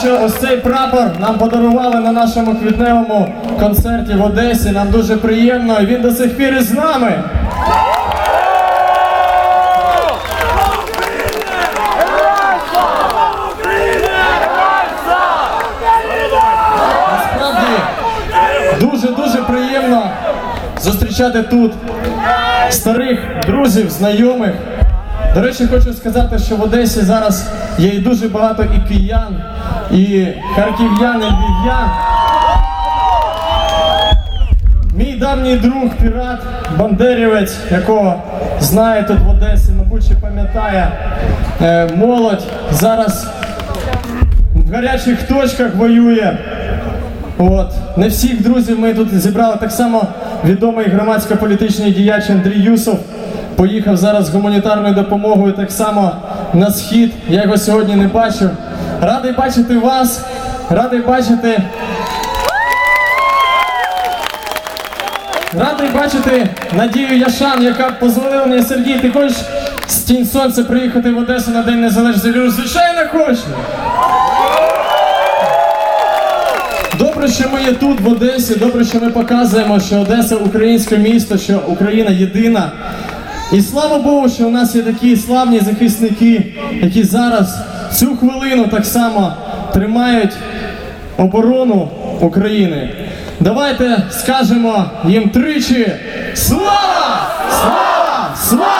що ось цей прапор нам подарували на нашому квітневому концерті в Одесі. Нам дуже приємно, і він до сих пір із нами. Насправді дуже-дуже приємно зустрічати тут старих друзів, знайомих. До речі, хочу сказати, що в Одесі зараз є і дуже багато і киян, і харків'ян, і львів'ян. Мій давній друг, пірат, бандерівець, якого знає тут в Одесі, мабуть, ще пам'ятає е, молодь, зараз в гарячих точках воює. От. Не всіх друзів ми тут зібрали. Так само відомий громадсько-політичний діяч Андрій Юсов поїхав зараз з гуманітарною допомогою так само на схід. Я його сьогодні не бачив. Радий бачити вас, радий бачити. Радий бачити Надію Яшан, яка дозволила мені Сергій, ти хочеш з тінь сонця приїхати в Одесу на День Незалежності? Кажу, звичайно хочу. Добре, що ми є тут, в Одесі. Добре, що ми показуємо, що Одеса українське місто, що Україна єдина. І слава Богу, що у нас є такі славні захисники, які зараз цю хвилину так само тримають оборону України. Давайте скажемо їм тричі: Слава! Слава! Слава!